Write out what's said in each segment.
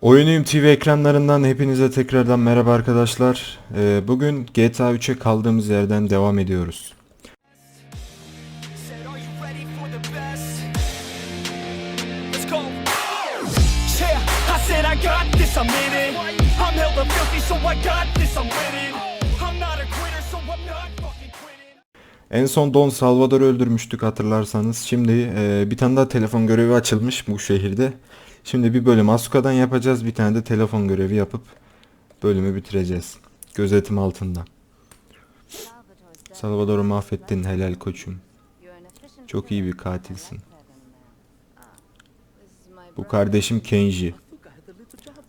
Oyunuyum TV ekranlarından hepinize tekrardan merhaba arkadaşlar. Ee, bugün GTA 3'e kaldığımız yerden devam ediyoruz. I got this, I'm in it. I'm hella filthy, so I got this, I'm winning. En son Don Salvador'u öldürmüştük hatırlarsanız. Şimdi e, bir tane daha telefon görevi açılmış bu şehirde. Şimdi bir bölüm Asuka'dan yapacağız. Bir tane de telefon görevi yapıp bölümü bitireceğiz. Gözetim altında. Salvador'u mahvettin helal koçum. Çok iyi bir katilsin. Bu kardeşim Kenji.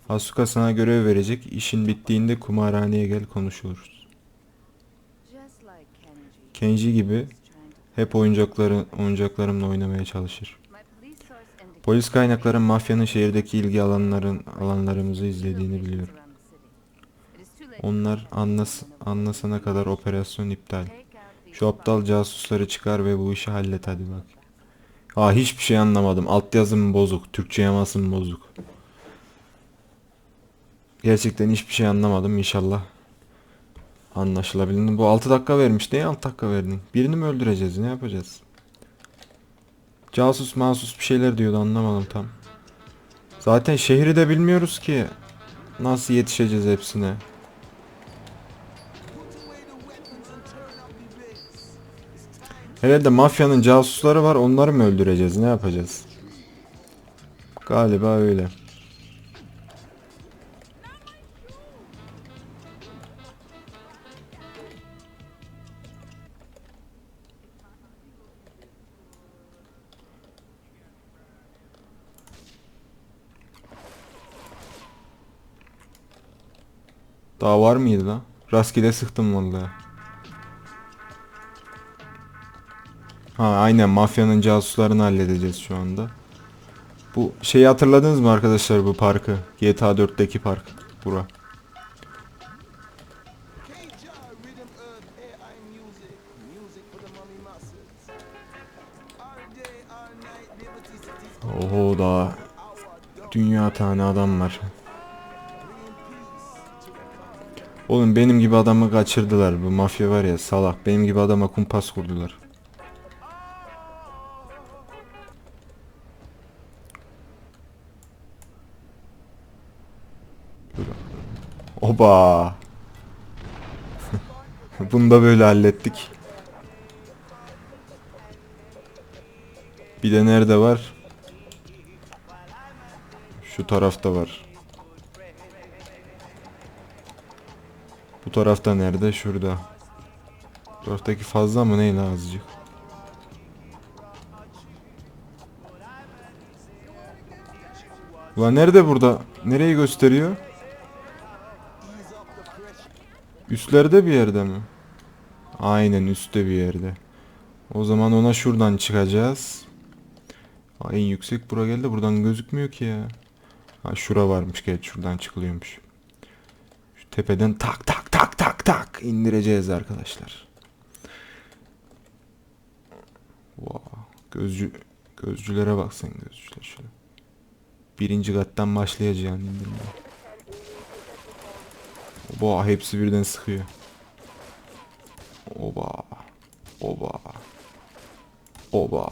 Asuka sana görev verecek. İşin bittiğinde kumarhaneye gel konuşuruz. Kenji gibi hep oyuncakları oyuncaklarımla oynamaya çalışır. Polis kaynakları mafyanın şehirdeki ilgi alanların alanlarımızı izlediğini biliyorum. Onlar anlas anlasana kadar operasyon iptal. Şu aptal casusları çıkar ve bu işi hallet hadi bak. Aa hiçbir şey anlamadım. Altyazım bozuk. Türkçe yamasım bozuk. Gerçekten hiçbir şey anlamadım. İnşallah anlaşılabilir. Bu 6 dakika vermiş. Neye 6 dakika verdin? Birini mi öldüreceğiz? Ne yapacağız? Casus masus bir şeyler diyordu anlamadım tam. Zaten şehri de bilmiyoruz ki. Nasıl yetişeceğiz hepsine? Herhalde mafyanın casusları var onları mı öldüreceğiz ne yapacağız? Galiba öyle. Daha var mıydı lan? Rastgele sıktım vallahi. Ha aynen mafyanın casuslarını halledeceğiz şu anda. Bu şeyi hatırladınız mı arkadaşlar bu parkı? GTA 4'teki park. Bura. Oho daha dünya tane adam var. Oğlum benim gibi adamı kaçırdılar. Bu mafya var ya salak. Benim gibi adama kumpas kurdular. Oba. Bunu da böyle hallettik. Bir de nerede var? Şu tarafta var. Tarafta nerede? Şurada. Taraftaki fazla mı ne azıcık? Ulan nerede burada? Nereyi gösteriyor? Üstlerde bir yerde mi? Aynen üstte bir yerde. O zaman ona şuradan çıkacağız. Aa, en yüksek bura geldi. Buradan gözükmüyor ki ya. Ha şura varmış. Gel şuradan çıkılıyormuş. Tepeden tak tak tak tak tak indireceğiz arkadaşlar. Wow. Gözcü gözcülere bak sen gözcüler şöyle. Birinci kattan başlayacaksın indirmeye. Oba hepsi birden sıkıyor. Oba. Oba. Oba.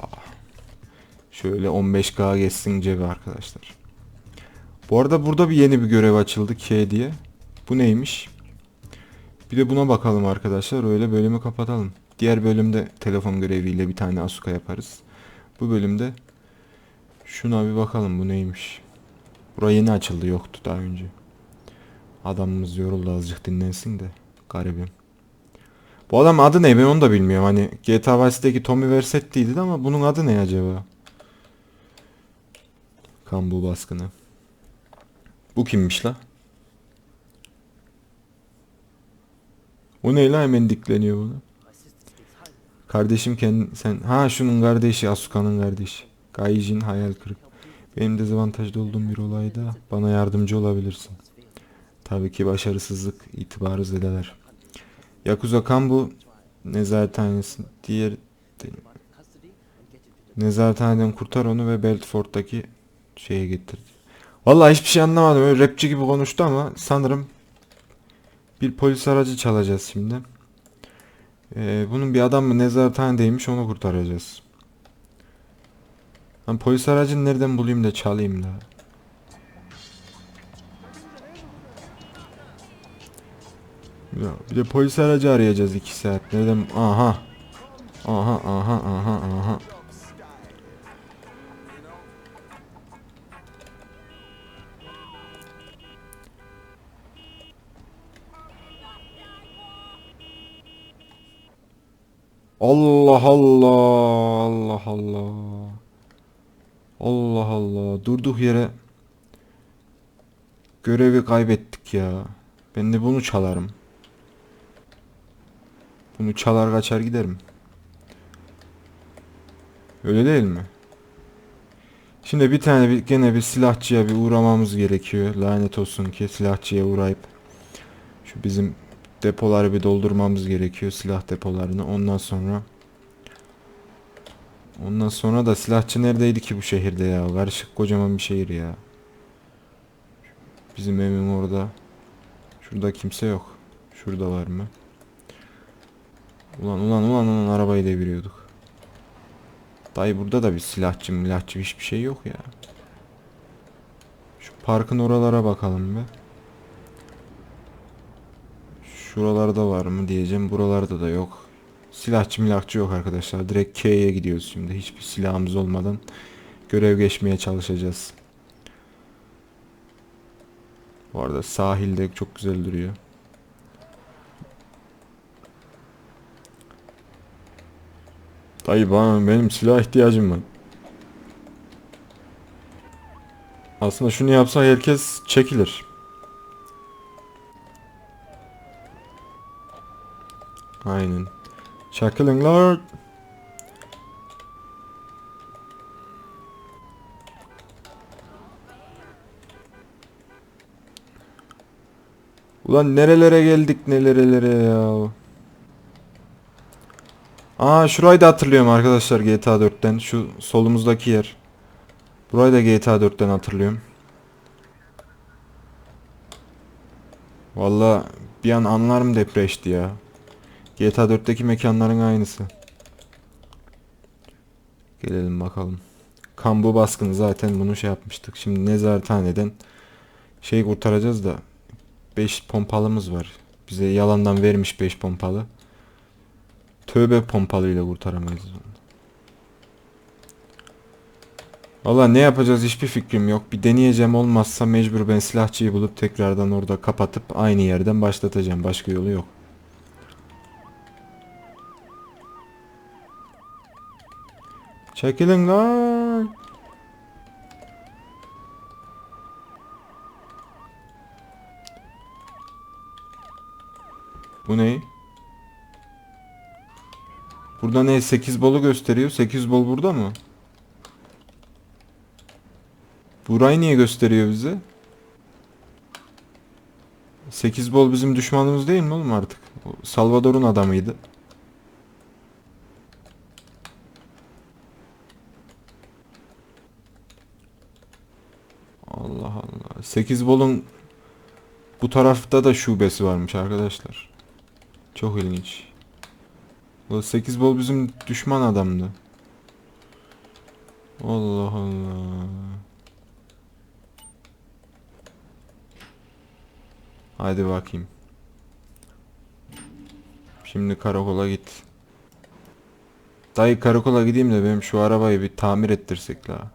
Şöyle 15k geçsin cebi arkadaşlar. Bu arada burada bir yeni bir görev açıldı K diye. Bu neymiş? Bir de buna bakalım arkadaşlar. Öyle bölümü kapatalım. Diğer bölümde telefon göreviyle bir tane Asuka yaparız. Bu bölümde şuna bir bakalım bu neymiş. Bura yeni açıldı yoktu daha önce. Adamımız yoruldu azıcık dinlensin de. Garibim. Bu adam adı ne ben onu da bilmiyorum. Hani GTA Vice'deki Tommy Vercetti'ydi ama bunun adı ne acaba? Kambu baskını. Bu kimmiş la? O ne la hemen dikleniyor bunu. Kardeşim kendi sen ha şunun kardeşi Asuka'nın kardeşi. Gaijin hayal kırık. Benim dezavantajlı olduğum bir olayda bana yardımcı olabilirsin. Tabii ki başarısızlık itibarı zedeler. Yakuza Kambu nezarethanesi diğer nezarethaneden kurtar onu ve Belfort'taki şeye getir. Vallahi hiçbir şey anlamadım. Öyle rapçi gibi konuştu ama sanırım bir polis aracı çalacağız şimdi. Ee, bunun bir adam mı nezarethanedeymiş onu kurtaracağız. Ben polis aracını nereden bulayım da çalayım da. Ya, bir de polis aracı arayacağız 2 saat. Nereden? Aha. Aha aha aha aha. Allah Allah Allah Allah Allah Allah durduk yere görevi kaybettik ya. Ben de bunu çalarım. Bunu çalar kaçar giderim. Öyle değil mi? Şimdi bir tane bir, gene bir silahçıya bir uğramamız gerekiyor. Lanet olsun ki silahçıya uğrayıp şu bizim depoları bir doldurmamız gerekiyor. Silah depolarını. Ondan sonra Ondan sonra da silahçı neredeydi ki bu şehirde ya? Karışık kocaman bir şehir ya. Bizim evim orada. Şurada kimse yok. Şurada var mı? Ulan ulan ulan ulan arabayı deviriyorduk. Dayı burada da bir silahçı milahçı hiçbir şey yok ya. Şu parkın oralara bakalım be. Şuralarda var mı diyeceğim. Buralarda da yok. Silahçı milahçı yok arkadaşlar. Direkt K'ye gidiyoruz şimdi. Hiçbir silahımız olmadan görev geçmeye çalışacağız. Bu arada sahilde çok güzel duruyor. Dayı bana benim silah ihtiyacım var. Aslında şunu yapsa herkes çekilir. Aynen. Çakılın lan. Ulan nerelere geldik nerelere ya. Aa şurayı da hatırlıyorum arkadaşlar GTA 4'ten. Şu solumuzdaki yer. Burayı da GTA 4'ten hatırlıyorum. Valla bir an anlarım depreşti ya. GTA 4'teki mekanların aynısı. Gelelim bakalım. Kambu baskını zaten bunu şey yapmıştık. Şimdi nezarethaneden şey kurtaracağız da 5 pompalımız var. Bize yalandan vermiş 5 pompalı. Tövbe pompalıyla kurtaramayız onu. Valla ne yapacağız hiçbir fikrim yok. Bir deneyeceğim olmazsa mecbur ben silahçıyı bulup tekrardan orada kapatıp aynı yerden başlatacağım. Başka yolu yok. Çekilin lan. Bu ne? Burada ne? 8 bolu gösteriyor. 8 bol burada mı? Burayı niye gösteriyor bize? 8 bol bizim düşmanımız değil mi oğlum artık? Salvador'un adamıydı. Allah Allah. 8 bolun bu tarafta da şubesi varmış arkadaşlar. Çok ilginç. O 8 bol bizim düşman adamdı. Allah Allah. Haydi bakayım. Şimdi karakola git. Dayı karakola gideyim de benim şu arabayı bir tamir ettirsek la.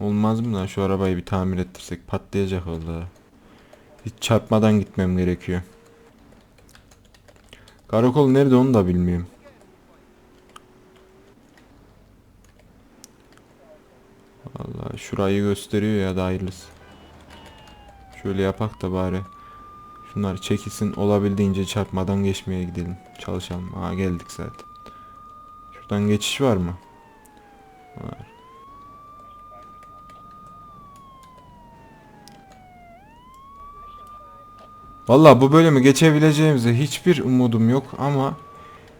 Olmaz mı lan şu arabayı bir tamir ettirsek patlayacak vallahi. Hiç çarpmadan gitmem gerekiyor. Karakol nerede onu da bilmiyorum. Vallahi şurayı gösteriyor ya da hayırlısı. Şöyle yapak da bari. Şunlar çekilsin olabildiğince çarpmadan geçmeye gidelim. Çalışalım. Aa geldik zaten. Şuradan geçiş var mı? Var. Valla bu bölümü geçebileceğimize hiçbir umudum yok ama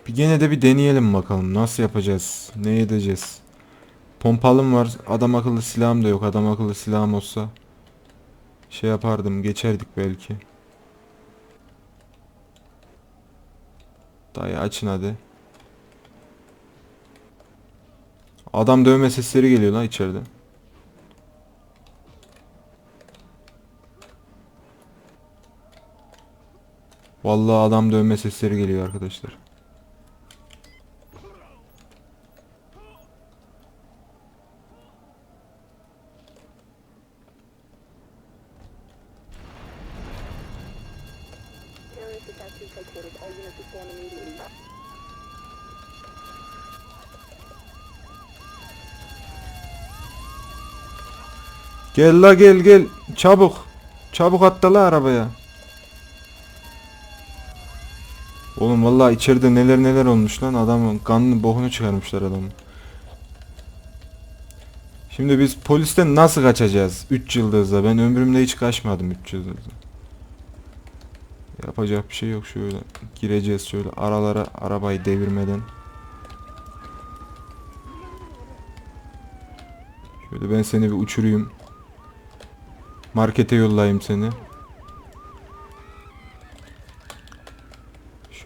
bir gene de bir deneyelim bakalım nasıl yapacağız, ne edeceğiz. Pompalım var. Adam akıllı silahım da yok. Adam akıllı silahım olsa şey yapardım. Geçerdik belki. Dayı açın hadi. Adam dövme sesleri geliyor lan içeride. Vallahi adam dövme sesleri geliyor arkadaşlar. Gel la gel gel. Çabuk. Çabuk atla la arabaya. Oğlum vallahi içeride neler neler olmuş lan adamın kanını bokunu çıkarmışlar adamın. Şimdi biz polisten nasıl kaçacağız 3 yıldızla? Ben ömrümde hiç kaçmadım 3 yıldızla. Yapacak bir şey yok şöyle gireceğiz şöyle aralara arabayı devirmeden. Şöyle ben seni bir uçurayım. Markete yollayayım seni.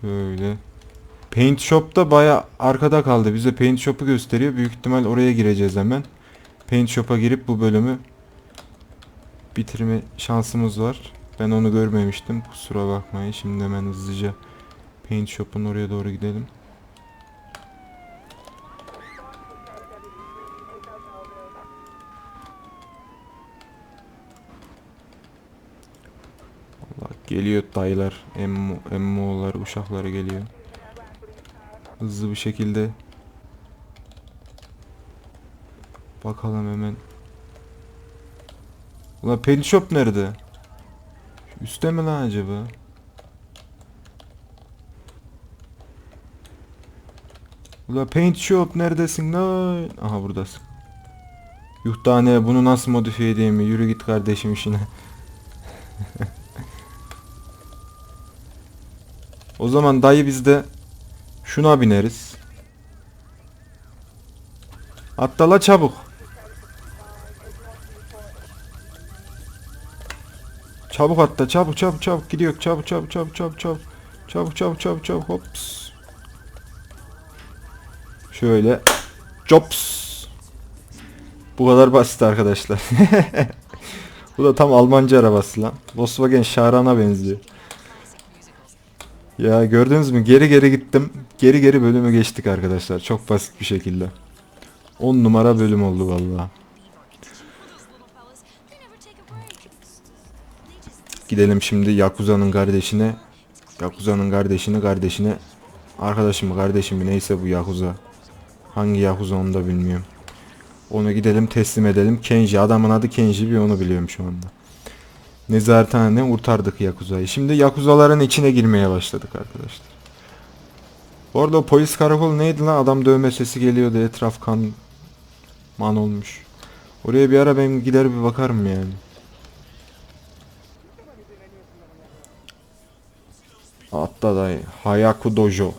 Şöyle. Paint Shop'ta baya arkada kaldı. Bize Paint Shop'u gösteriyor. Büyük ihtimal oraya gireceğiz hemen. Paint Shop'a girip bu bölümü bitirme şansımız var. Ben onu görmemiştim. Kusura bakmayın. Şimdi hemen hızlıca Paint Shop'un oraya doğru gidelim. Allah geliyor dayılar, emmo, emmoğullar, uşakları geliyor. Hızlı bir şekilde Bakalım hemen. Ulan Penny Shop nerede? Şu Üste mi lan acaba? Ulan Paint Shop neredesin lan? Aha buradasın. Yuh tane bunu nasıl modifiye edeyim? Yürü git kardeşim işine. O zaman dayı biz de şuna bineriz. Atla la çabuk. Çabuk atla çabuk çabuk çabuk gidiyor çabuk çabuk çabuk çabuk çabuk çabuk çabuk çabuk çabuk hops. Şöyle Jobs. Bu kadar basit arkadaşlar. Bu da tam Almanca arabası lan. Volkswagen Şaran'a benziyor. Ya gördünüz mü? Geri geri gittim. Geri geri bölümü geçtik arkadaşlar. Çok basit bir şekilde. 10 numara bölüm oldu vallahi. Gidelim şimdi Yakuza'nın kardeşine. Yakuza'nın kardeşini kardeşine. Arkadaşım kardeşim neyse bu Yakuza. Hangi Yakuza onu da bilmiyorum. Onu gidelim teslim edelim. Kenji adamın adı Kenji bir onu biliyorum şu anda. Nezarethaneden kurtardık Yakuza'yı. Şimdi Yakuzaların içine girmeye başladık arkadaşlar. Orada o polis karakolu neydi lan? Adam dövme sesi geliyordu. Etraf kan man olmuş. Oraya bir ara ben gider bir bakarım yani. Atla dayı. Hayaku Dojo.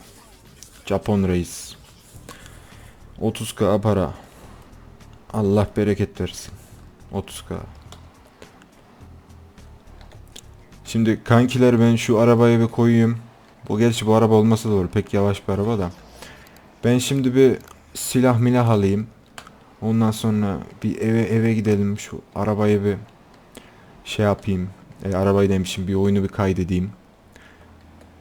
Japon reis. 30k para. Allah bereket versin. 30k. Şimdi kankiler ben şu arabayı bir koyayım. Bu gerçi bu araba olmasa da olur. Pek yavaş bir araba da. Ben şimdi bir silah milah alayım. Ondan sonra bir eve eve gidelim. Şu arabayı bir şey yapayım. E, arabayı demişim bir oyunu bir kaydedeyim.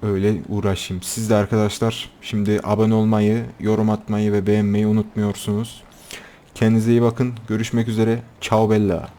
Öyle uğraşayım. Siz de arkadaşlar şimdi abone olmayı, yorum atmayı ve beğenmeyi unutmuyorsunuz. Kendinize iyi bakın. Görüşmek üzere. Ciao bella.